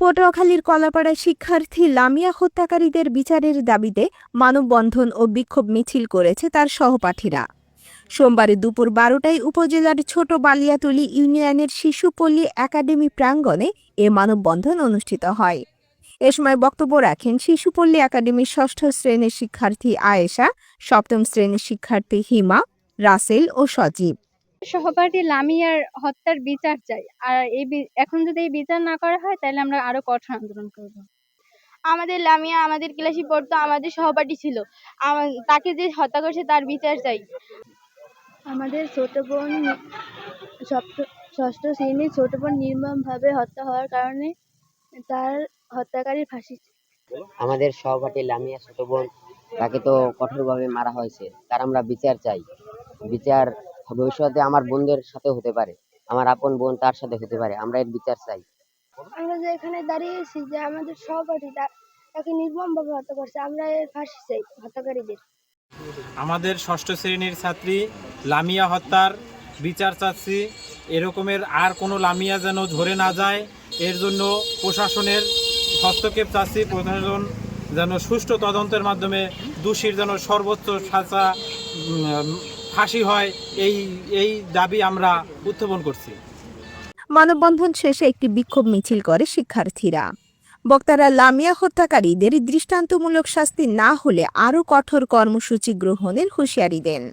পটুয়াখালীর কলাপাড়ায় শিক্ষার্থী লামিয়া হত্যাকারীদের বিচারের দাবিতে মানববন্ধন ও বিক্ষোভ মিছিল করেছে তার সহপাঠীরা। সোমবার দুপুর বারোটায় উপজেলার ছোট বালিয়াতলী ইউনিয়নের শিশুপল্লী একাডেমি প্রাঙ্গণে এ মানববন্ধন অনুষ্ঠিত হয়। এ সময় বক্তব্য রাখেন শিশুপল্লী একাডেমির ষষ্ঠ শ্রেণির শিক্ষার্থী আয়েশা, সপ্তম শ্রেণির শিক্ষার্থী হিমা, রাসেল ও সজীব। সহপাঠী লামিয়ার হত্যার বিচার চাই। আর এই বি- এখন যদি এই বিচার না করা হয় তাহলে আমরা আরও কঠোর আন্দোলন করব। আমাদের লামিয়া আমাদের ক্লাসে পড়তো আমাদের সহপাঠী ছিল। তাকে যে হত্যা করেছে তার বিচার চাই। আমাদের ছোট বোন ষষ্ঠ শ্রেণির ছোট বোন নির্মমভাবে হত্যা হওয়ার কারণে তার হত্যাকারীর ফাঁসি আমাদের সহপাঠী লামিয়া ছোট বোন তাকে তো কঠোরভাবে মারা হয়েছে। তার আমরা বিচার চাই। বিচার ভবিষ্যতে আমার বোনদের সাথে হতে পারে। আমার আপন বোন তার সাথে হতে পারে। আমরা এর বিচার চাই। আমরা যে এখানে দাঁড়িয়েছি যে আমাদের সহপাঠী তাকে নির্মমভাবে হত্যা করছে আমরা এর ফাঁসি চাই হত্যাকারীদের। আমাদের ষষ্ঠ শ্রেণির ছাত্রী লামিয়া হত্যার বিচার চাচ্ছি। এরকমের আর কোনো লামিয়া যেন ঝরে না যায় এর জন্য প্রশাসনের হস্তক্ষেপ চাচ্ছি। প্রশাসন যেন সুষ্ঠু তদন্তের মাধ্যমে দোষীর যেন সর্বোচ্চ সাজা ফাঁসি হয়, এই এই দাবি আমরা উত্থাপন করছি। মানববন্ধন শেষে একটি বিক্ষোভ মিছিল করে শিক্ষার্থীরা। বক্তারা লামিয়া হত্যাকারীদের দৃষ্টান্তমূলক শাস্তি না হলে আরও কঠোর কর্মসূচি গ্রহণের হুঁশিয়ারি দেন।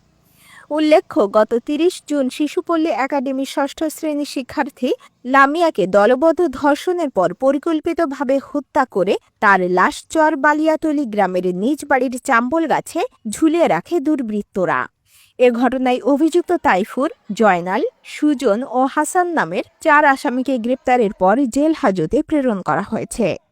উল্লেখ্য, গত তিরিশ জুন শিশুপল্লী একাডেমির ষষ্ঠ শ্রেণির শিক্ষার্থী লামিয়াকে দলবদ্ধ ধর্ষণের পর পরিকল্পিতভাবে হত্যা করে তার লাশ চর বালিয়াতলী গ্রামের নিজ বাড়ির চাম্বল গাছে ঝুলিয়ে রাখে দুর্বৃত্তরা। এ ঘটনায় অভিযুক্ত তাইফুর, জয়নাল, সুজন ও হাসান নামের চার আসামিকে গ্রেপ্তারের পর জেল হাজতে প্রেরণ করা হয়েছে।